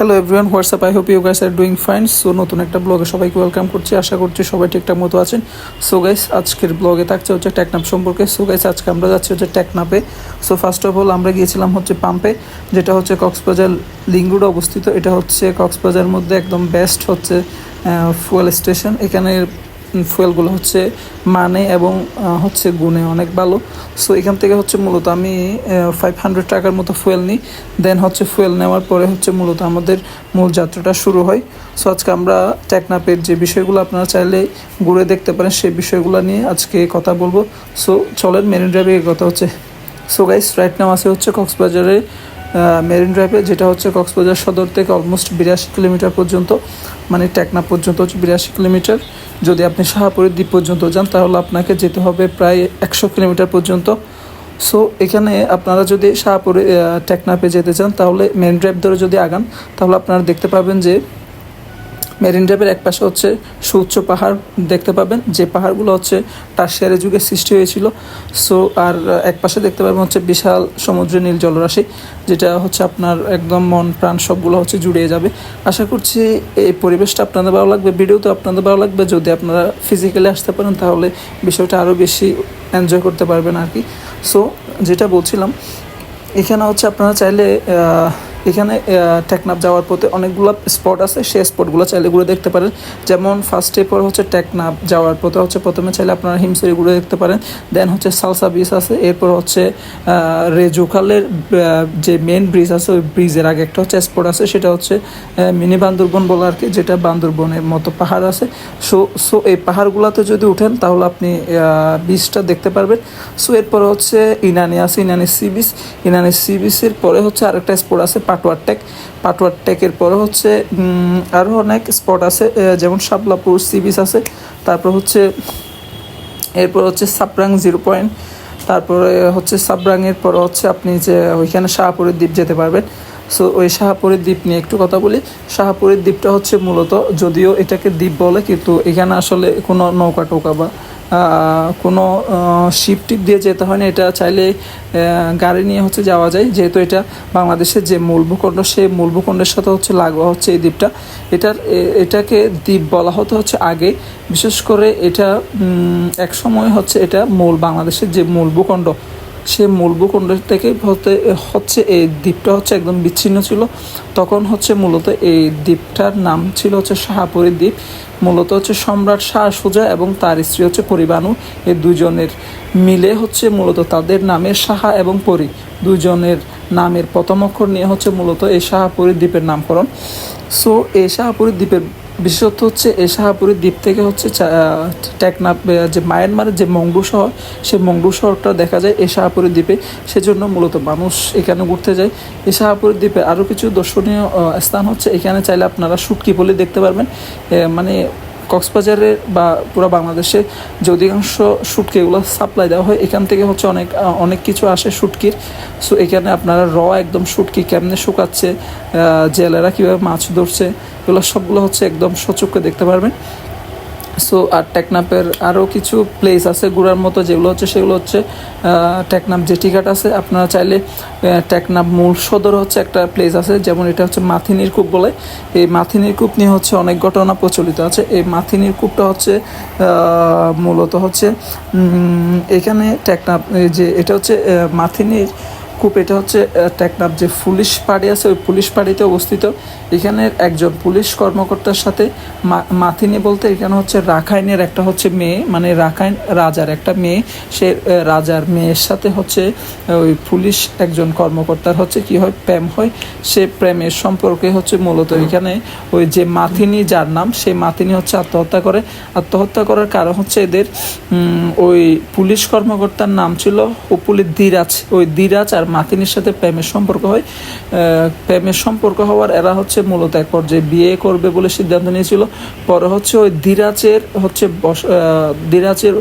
Hello everyone what's up I hope you guys are doing fine so নতুন একটা ব্লগে সবাইকে ওয়েলকাম করছি। আশা করছি সবাই ঠিকঠাক মতো আছেন। সো গাইস আজকের ব্লগে থাকছে হচ্ছে টেকনাপ সম্পর্কে। সো গাইস আজকে আমরা যাচ্ছি হচ্ছে টেকনাপে সো ফার্স্ট অফ অল আমরা গিয়েছিলাম হচ্ছে পাম্পে যেটা হচ্ছে কক্সবাজার লিঙ্গুড অবস্থিত। এটা হচ্ছে কক্সবাজারের মধ্যে একদম বেস্ট হচ্ছে ফুয়েল স্টেশন এখানে ফুয়েলগুলো হচ্ছে মানে এবং হচ্ছে গুণে অনেক ভালো। সো এখান থেকে হচ্ছে মূলত আমি ফাইভ হান্ড্রেড টাকার মতো ফুয়েল নিই। দেন হচ্ছে ফুয়েল নেওয়ার পরে হচ্ছে মূলত আমাদের মূল যাত্রাটা শুরু হয়। সো আজকে আমরা টেকনাপের যে বিষয়গুলো আপনারা চাইলে ঘুরে দেখতে পারেন, সেই বিষয়গুলো নিয়ে আজকে কথা বলব। সো চলেন মেরিন ড্রাইভে কথা হচ্ছে। সো গাইস রাইট নাও আছে হচ্ছে কক্সবাজারে মেরিন ড্রাইভে যেটা হচ্ছে কক্সবাজার সদর থেকে অলমোস্ট বিরাশি কিলোমিটার পর্যন্ত মানে টেকনা পর্যন্ত হচ্ছে বিরাশি কিলোমিটার। যদি আপনি শাহাপুরের দ্বীপ পর্যন্ত যান, তাহলে আপনাকে যেতে হবে প্রায় একশো কিলোমিটার পর্যন্ত। সো এখানে আপনারা যদি শাহপুরে টেকনাপে যেতে চান, তাহলে মেন ড্রাইভ ধরে যদি আগান, তাহলে আপনারা দেখতে পাবেন যে মেরিন ড্রাইভের এক পাশে হচ্ছে সুউচ্চ পাহাড় দেখতে পাবেন। যে পাহাড়গুলো হচ্ছে টার্সিয়ারি যুগে সৃষ্টি হয়েছিল। সো আর এক পাশে দেখতে পাবেন হচ্ছে বিশাল সমুদ্র নীল জলরাশি, যেটা হচ্ছে আপনার একদম মন প্রাণ সবগুলো হচ্ছে জুড়িয়ে যাবে। আশা করছি এই পরিবেশটা আপনাদের ভালো লাগবে। ভিডিও তো আপনাদের ভালো লাগবে। যদি আপনারা ফিজিক্যালি আসতে পারেন, তাহলে বিষয়টা আরও বেশি এনজয় করতে পারবেন আর কি। সো যেটা বলছিলাম, এখানে হচ্ছে আপনারা চাইলে এখানে টেকনাফ যাওয়ার পথে অনেকগুলো স্পট আছে সেই স্পটগুলো চাইলে ঘুরে দেখতে পারেন। যেমন ফার্স্টে পর হচ্ছে টেকনাফ যাওয়ার পথে হচ্ছে প্রথমে চাইলে আপনারা হিমসরি ঘুরে দেখতে পারেন। দেন হচ্ছে সালসা ব্রিজ আছে এরপর হচ্ছে আহ, রেজুখালের যে মেন ব্রিজ আছে ওই ব্রিজের আগে একটা হচ্ছে স্পট আছে সেটা হচ্ছে মিনি বান্দরবন বলে আর কি যেটা বান্দরবনের মতো পাহাড় আছে। সো সো এই পাহাড়গুলোতে যদি উঠেন তাহলে আপনি বিচটা দেখতে পারবেন। সো এরপর হচ্ছে ইনানি আছে Inani sea beach. Inani sea বিচের পরে হচ্ছে আরেকটা স্পট আছে পাটুয়ার টেক পাটওয়ার টেকের পরে হচ্ছে আরও অনেক স্পট আছে যেমন শাপলাপুর সি বিচ আছে, তারপর হচ্ছে, এরপর হচ্ছে সাপরাং জিরো পয়েন্ট, তারপরে হচ্ছে সাবরাঙের পরে হচ্ছে আপনি যে, ওইখানে শাহপুরের দ্বীপ যেতে পারবেন। সো ওই শাহপুরের দ্বীপ নিয়ে একটু কথা বলি। শাহপুরের দ্বীপটা হচ্ছে মূলত, যদিও এটাকে দ্বীপ বলে, কিন্তু এখানে আসলে কোনো নৌকা টোকা বা কোনো শিপ টিপ দিয়ে যেতে হয় না। এটা চাইলে গাড়ি নিয়ে হচ্ছে যাওয়া যায়। যেহেতু এটা বাংলাদেশের যে মূল ভূখণ্ড, সেই মূল ভূখণ্ডের সাথে হচ্ছে লাগোয়া হচ্ছে এই দ্বীপটা। এটার এটাকে দ্বীপ বলা হতো হচ্ছে আগে। বিশেষ করে এটা এক সময় হচ্ছে এটা মূল বাংলাদেশের যে মূল ভূখণ্ড সে মূল ভূখণ্ড থেকে হতে হচ্ছে এই দ্বীপটা হচ্ছে একদম বিচ্ছিন্ন ছিল। তখন হচ্ছে মূলত এই দ্বীপটার নাম ছিল হচ্ছে শাহাপুরী দ্বীপ। মূলত হচ্ছে সম্রাট শাহ সুজা এবং তার স্ত্রী হচ্ছে পরিবানু। এই দুজনের মিলে হচ্ছে মূলত তাদের নামের সাহা এবং পরি। দুজনের নামের প্রথম অক্ষর নিয়ে হচ্ছে মূলত এই শাহাপুরী দ্বীপের নামকরণ। সো এই শাহাপুরী দ্বীপের বিশেষত হচ্ছে এই শাহাপুরী দ্বীপ থেকে হচ্ছে টেকনাফ যে মায়ানমারের যে মংডু শহর, সেই মংডু শহরটা দেখা যায় এই শাহাপুরী দ্বীপে। সেজন্য মূলত মানুষ এখানে ঘুরতে যায়। এই শাহাপুরী দ্বীপে আরও কিছু দর্শনীয় স্থান হচ্ছে। এখানে চাইলে আপনারা শুটকি বলে দেখতে পারবেন। মানে কক্সবাজারের বা পুরো বাংলাদেশে যে অধিকাংশ শুটকি এগুলো সাপ্লাই দেওয়া হয়, এখান থেকে হচ্ছে অনেক অনেক কিছু আসে শুটকির। সো এখানে আপনারা র একদম শুটকি কেমনে শুকাচ্ছে জেলেরা কীভাবে মাছ ধরছে, এগুলো সবগুলো হচ্ছে একদম সচক্ষে দেখতে পারবেন। সো আর টেকনাপের আরও কিছু প্লেস আছে ঘোরার মতো যেগুলো হচ্ছে, সেগুলো হচ্ছে টেকনাপ জেটিঘাট আছে। আপনারা চাইলে টেকনাপ মূল সদর হচ্ছে একটা প্লেস আছে, যেমন এটা হচ্ছে মাথিনির কূপ বলে। এই মাথিনির কূপ নিয়ে হচ্ছে অনেক ঘটনা প্রচলিত আছে। এই মাথিনির কূপটা হচ্ছে মূলত হচ্ছে এখানে টেকনাপ যে এটা হচ্ছে মাথিনির কূপ এটা হচ্ছে টেকনাফ যে পুলিশ পাড়ি আছে, ওই পুলিশ পাড়িতে অবস্থিত। এখানে একজন পুলিশ কর্মকর্তার সাথে মাথিনি বলতে, এখানে হচ্ছে রাখাইনের একটা হচ্ছে মেয়ে মানে রাখাইন রাজার একটা মেয়ে। সে রাজার মেয়ের সাথে হচ্ছে ওই পুলিশ একজন কর্মকর্তার হচ্ছে কি হয়, প্রেম হয়। সে প্রেমের সম্পর্কে হচ্ছে মূলত এখানে ওই যে মাথিনি, যার নাম, সেই মাথিনি হচ্ছে আত্মহত্যা করে। আত্মহত্যা করার কারণ হচ্ছে এদের ওই পুলিশ কর্মকর্তার নাম ছিল উপুলি দিরাজ ওই দিরাজ আর মাথিনির সাথে প্রেমের সম্পর্ক হয়। প্রেমের সম্পর্ক হওয়ার এরা হচ্ছে মূলত এক পর্যায়ে বিয়ে করবে বলে সিদ্ধান্ত নিয়েছিল। পরে হচ্ছে ওই দিরাজের হচ্ছে দিরাজের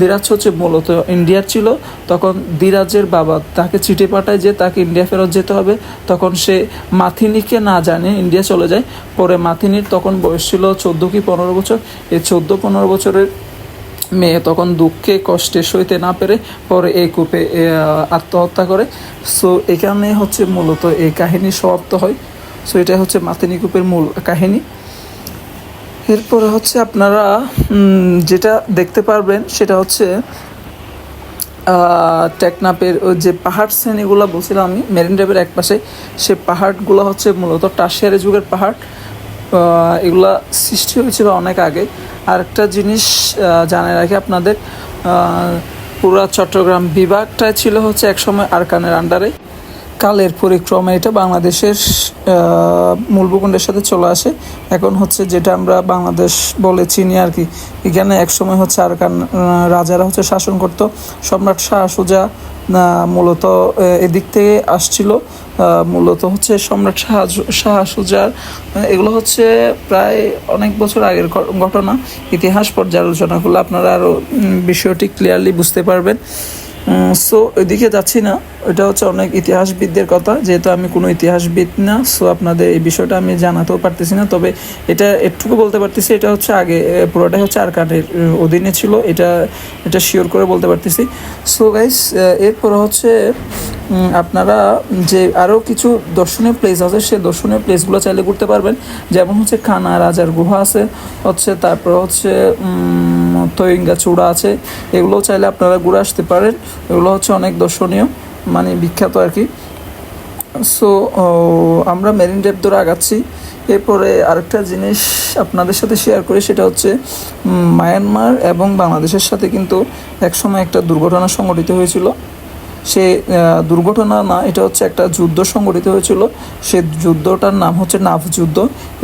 দিরাজ হচ্ছে মূলত ইন্ডিয়ার ছিল। তখন দিরাজের বাবা তাকে চিঠি পাঠায় যে তাকে ইন্ডিয়া ফেরত যেতে হবে। তখন সে মাথিনিকে না জানে ইন্ডিয়া চলে যায়। পরে মাথিনির তখন বয়স ছিল চোদ্দ কি পনেরো বছর। এই চোদ্দ পনেরো বছরের মেয়ে তখন দুঃখে কষ্টে সইতে না পেরে পরে এই কূপে আত্মহত্যা করে। সো এখানে হচ্ছে মূলত এই কাহিনী সমাপ্ত হয়। সো এটা হচ্ছে মাতিনী কূপের মূল কাহিনী। এরপরে হচ্ছে আপনারা যেটা দেখতে পারবেন সেটা হচ্ছে টেকনাপের যে পাহাড় শ্রেণীগুলো বলছিলাম আমি, মেরিন ড্রাইভের এক পাশে সে পাহাড়গুলো হচ্ছে মূলত টাসিয়ারি যুগের পাহাড়। এগুলা সৃষ্টি হয়েছিল অনেক আগে। আরেকটা জিনিস জানে রাখি আপনাদের পুরা চট্টগ্রাম বিভাগটা ছিল হচ্ছে একসময় আরকানের আন্ডারে কালের পরিক্রমে এটা বাংলাদেশের মূল ভূখণ্ডের সাথে চলে আসে। এখন হচ্ছে যেটা আমরা বাংলাদেশ বলে চিনি আর কি, এখানে একসময় হচ্ছে আরকান রাজারা হচ্ছে শাসন করত। সম্রাট শাহ সুজা মূলত এদিক থেকে আসছিল। মূলত হচ্ছে সম্রাট শাহ শাহ সুজার এগুলো হচ্ছে প্রায় অনেক বছর আগের ঘটনা। ইতিহাস পর্যালোচনা করলে আপনারা আরও বিষয়টি ক্লিয়ারলি বুঝতে পারবেন। সো ওইদিকে যাচ্ছি না। এটা হচ্ছে অনেক ইতিহাসবিদদের কথা যেহেতু আমি কোনো ইতিহাসবিদ না সো আপনাদের এই বিষয়টা আমি জানাতেও পারতেছি না। তবে এটা একটুকু বলতে পারতেছি এটা হচ্ছে আগে পুরোটাই হচ্ছে আরকানের আহ, অধীনে ছিল এটা এটা শিওর করে বলতে পারতেছি। সো গাইস এরপর হচ্ছে আপনারা যে আরও কিছু দর্শনীয় প্লেস আছে সেই দর্শনীয় প্লেসগুলো চাইলে ঘুরতে পারবেন। যেমন হচ্ছে কানা রাজার গুহা আছে হচ্ছে তারপর হচ্ছে তৈঙ্গা চূড়া আছে এগুলো চাইলে আপনারা ঘুরে আসতে পারেন। এগুলো হচ্ছে অনেক দর্শনীয় মানে বিখ্যাত আর কি। সো আমরা মেরিন ড্রাইভ ধরে আগাচ্ছি। এরপরে আরেকটা জিনিস আপনাদের সাথে শেয়ার করি, সেটা হচ্ছে মায়ানমার এবং বাংলাদেশের সাথে কিন্তু একসময় একটা দুর্ঘটনা সংঘটিত হয়েছিল। সে দুর্ঘটনা না, এটা হচ্ছে একটা যুদ্ধ সংগঠিত হয়েছিল। সে যুদ্ধটার নাম হচ্ছে নাফ যুদ্ধ।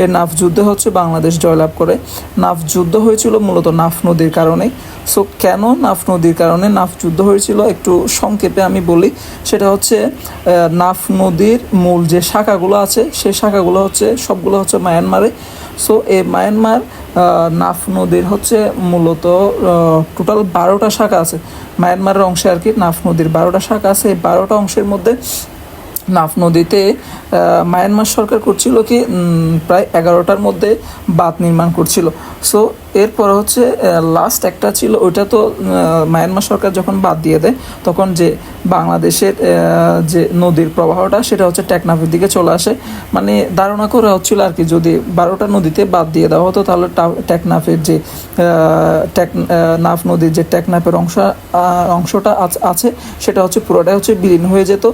এই নাফ যুদ্ধে হচ্ছে বাংলাদেশ জয়লাভ করে। নাফ যুদ্ধ হয়েছিল মূলত নাফ নদীর কারণে। সো, কেন নাফ নদীর কারণে নাফ যুদ্ধ হয়েছিল একটু সংক্ষেপে আমি বলি। সেটা হচ্ছে নাফ নদীর মূল যে শাখাগুলো আছে সেই শাখাগুলো হচ্ছে, সবগুলো হচ্ছে মায়ানমারে। সো এই মায়ানমার নাফ নদীর হচ্ছে মূলত টোটাল বারোটা শাখা আছে। মায়ানমারের অংশে আর কি নাফ নদীর বারোটা শাখা আছে। এই বারোটা অংশের মধ্যে নাফ নদীতে মায়ানমার সরকার করছিল কি প্রায় এগারোটার মধ্যে বাঁধ নির্মাণ করছিল। সো এরপর হচ্ছে লাস্ট একটা ছিল, ওইটা তো মায়ানমার সরকার যখন বাদ দিয়ে দেয়, তখন যে বাংলাদেশের যে নদীর প্রবাহটা, সেটা হচ্ছে টেকনাফের দিকে চলে আসে। মানে ধারণা করা হচ্ছিল আর কি, যদি বারোটা নদীতে বাদ দিয়ে দেওয়া হতো, তাহলে টেকনাফের যে টেক নাফ নদীর যে টেকনাফের অংশ অংশটা আছে সেটা হচ্ছে পুরোটাই হচ্ছে বিলীন হয়ে যেত।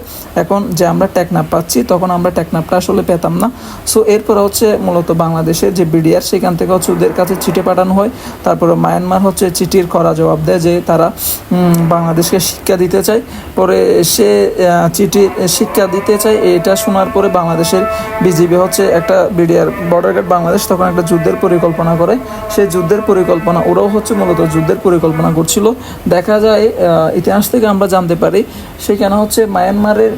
এখন যে আমরা টেকনাফ পাচ্ছি, তখন আমরা টেকনাফটা আসলে পেতাম না। সো এরপর হচ্ছে মূলত বাংলাদেশের যে বিডিআর সেখান থেকে হচ্ছে ওদের কাছে চিঠি পাঠানো হয়। তারপরে মায়ানমার হচ্ছে চিঠির করা জবাব দেয় যে তারা বাংলাদেশকে শিক্ষা দিতে চায়। পরে সে আহ, চিঠি শিক্ষা দিতে চায়। এটা শোনার পরে বাংলাদেশের বিজিবি হচ্ছে একটা বিডিআর বর্ডার গার্ড বাংলাদেশ তখন একটা যুদ্ধের পরিকল্পনা করে। সেই যুদ্ধের পরিকল্পনা ওরাও হচ্ছে মূলত যুদ্ধের পরিকল্পনা করছিল। দেখা যায় ইতিহাস থেকে আমরা জানতে পারি সেখানে হচ্ছে মায়ানমারের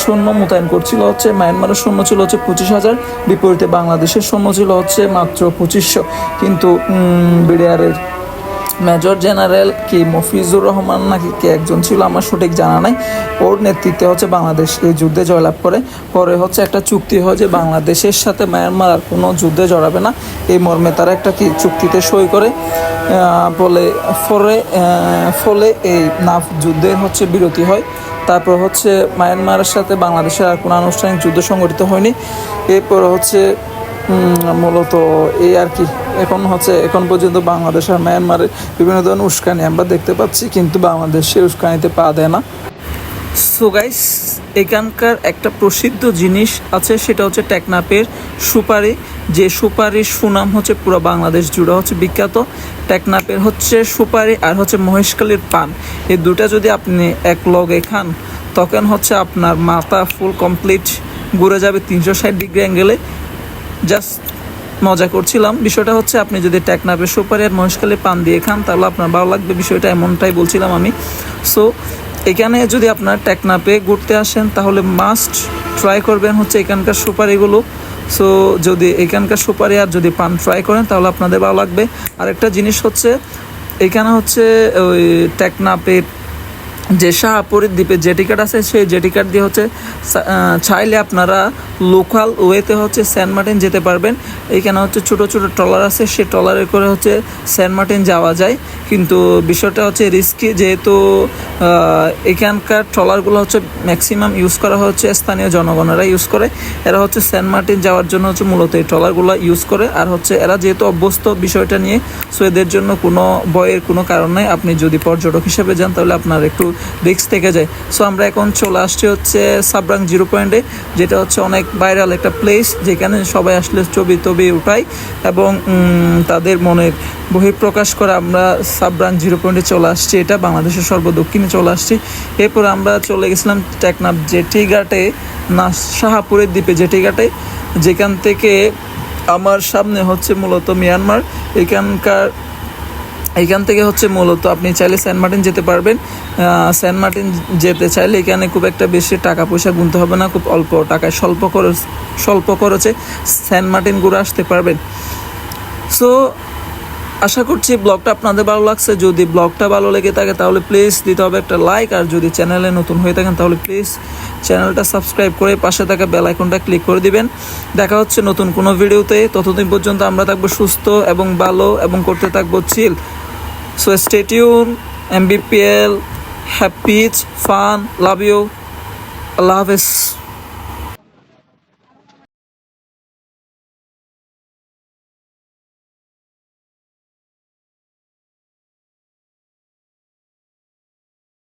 সৈন্য মোতায়েন করছিল হচ্ছে মায়ানমারের সৈন্য ছিল হচ্ছে পঁচিশ হাজার। বিপরীতে বাংলাদেশের সৈন্য ছিল হচ্ছে মাত্র পঁচিশশো। কিন্তু বিডিআরের মেজর জেনারেল কি মফিজুর রহমান নাকি কে একজন ছিল, আমার সঠিক জানা নাই। ওর নেতৃত্বে হচ্ছে বাংলাদেশ এই যুদ্ধে জয়লাভ করে। পরে হচ্ছে একটা চুক্তি হয় যে বাংলাদেশের সাথে মায়ানমার আর কোনো যুদ্ধে জড়াবে না। এই মর্মে তারা একটা কি চুক্তিতে সই করে। বলে ফলে ফলে এই নাফ যুদ্ধে হচ্ছে বিরতি হয়। তারপর হচ্ছে মায়ানমারের সাথে বাংলাদেশের আর কোনো আনুষ্ঠানিক যুদ্ধ সংগঠিত হয়নি। এরপর হচ্ছে মূলত এই আর কি। এখন হচ্ছে, এখন পর্যন্ত বাংলাদেশ আর মায়ানমারের বিভিন্ন ধরনের উস্কানি আমরা দেখতে পাচ্ছি, কিন্তু বাংলাদেশ উস্কানিতে পা দেয় না। সো গাইস এখানকার একটা প্রসিদ্ধ জিনিস আছে, সেটা হচ্ছে টেকনাপের সুপারি। যে সুপারির সুনাম হচ্ছে পুরো বাংলাদেশ জুড়ে হচ্ছে বিখ্যাত। টেকনাপের হচ্ছে সুপারি আর হচ্ছে মহেশখালীর পান। এই দুটা যদি আপনি এক লগে খান, তখন হচ্ছে আপনার মাথা ফুল কমপ্লিট ঘুরে যাবে তিনশো ষাট ডিগ্রি অ্যাঙ্গেলে জাস্ট মজা করছিলাম। বিষয়টা হচ্ছে আপনি যদি টেকনাপের সুপারি আর মহেশখালী পান দিয়ে খান, তাহলে আপনার ভালো লাগবে। বিষয়টা এমনটাই বলছিলাম আমি। সো এখানে যদি আপনার টেকনাপে ঘুরতে আসেন, তাহলে মাস্ট ট্রাই করবেন হচ্ছে এখানকার সুপারিগুলো। সো যদি এখানকার সুপারি আর যদি পান ট্রাই করেন, তাহলে আপনাদের ভালো লাগবে। আরেকটা জিনিস হচ্ছে, এখানে হচ্ছে ওই টেকনাপের যে শাহপুরের দ্বীপে জেটি কার্ড আছে, সেই জেটি কার্ড দিয়ে হচ্ছে চাইলে আপনারা লোকাল ওয়েতে হচ্ছে সেন্ট মার্টিন যেতে পারবেন। এইখানে হচ্ছে ছোট ছোট ট্রলার আছে, সে ট্রলারে করে হচ্ছে সেন্ট মার্টিন যাওয়া যায়। কিন্তু বিষয়টা হচ্ছে রিস্কি যেহেতু এখানকার ট্রলারগুলো হচ্ছে ম্যাক্সিমাম ইউজ করা হচ্ছে, স্থানীয় জনগণেরা ইউজ করে। এরা হচ্ছে সেন্ট মার্টিন যাওয়ার জন্য হচ্ছে মূলত এই ট্রলারগুলো ইউজ করে। আর হচ্ছে এরা যেহেতু অভ্যস্ত বিষয়টা নিয়ে, সো এদের জন্য কোনো ভয়ের কোনো কারণ নাই। আপনি যদি পর্যটক হিসেবে যান, তাহলে আপনার একটু রিস্ক থেকে যায়। সো আমরা এখন চলে আসছি হচ্ছে সাবরাং জিরো পয়েন্টে যেটা হচ্ছে অনেক ভাইরাল একটা প্লেস যেখানে সবাই আসলে ছবি টবি উঠায় এবং তাদের মনের বহিঃপ্রকাশ করে আমরা সাবরাং জিরো পয়েন্টে চলে আসছি। এটা বাংলাদেশের সর্বদক্ষিণে চলে আসছি। এরপর আমরা চলে গেছিলাম টেকনাফ জেটি ঘাটে না শাহাপুরের দ্বীপে জেটি ঘাটে, যেখান থেকে আমার সামনে হচ্ছে মূলত মিয়ানমার। এখানকার এইখান থেকে হচ্ছে মূলত আপনি চাইলে সেন্ট মার্টিন যেতে পারবেন। সেন্ট মার্টিন যেতে চাইলে এখানে খুব একটা বেশি টাকা পয়সা গুনতে হবে না, খুব অল্প টাকায় স্বল্প খরচ, স্বল্প খরচে সেন্ট মার্টিন ঘুরে আসতে পারবেন। সো আশা করছি ব্লগটা আপনাদের ভালো লাগছে। যদি ব্লগটা ভালো লেগে থাকে তাহলে প্লিজ দিতে হবে একটা লাইক আর যদি চ্যানেলে নতুন হয়ে থাকেন তাহলে প্লিজ চ্যানেলটা সাবস্ক্রাইব করে পাশে থাকা বেল আইকনটা ক্লিক করে দিবেন। দেখা হচ্ছে নতুন কোনো ভিডিওতে ততদিন পর্যন্ত আমরা থাকব সুস্থ এবং ভালো এবং করতে থাকব চিল So stay tuned. MBPL. Have peace, fun. Love you. Love is.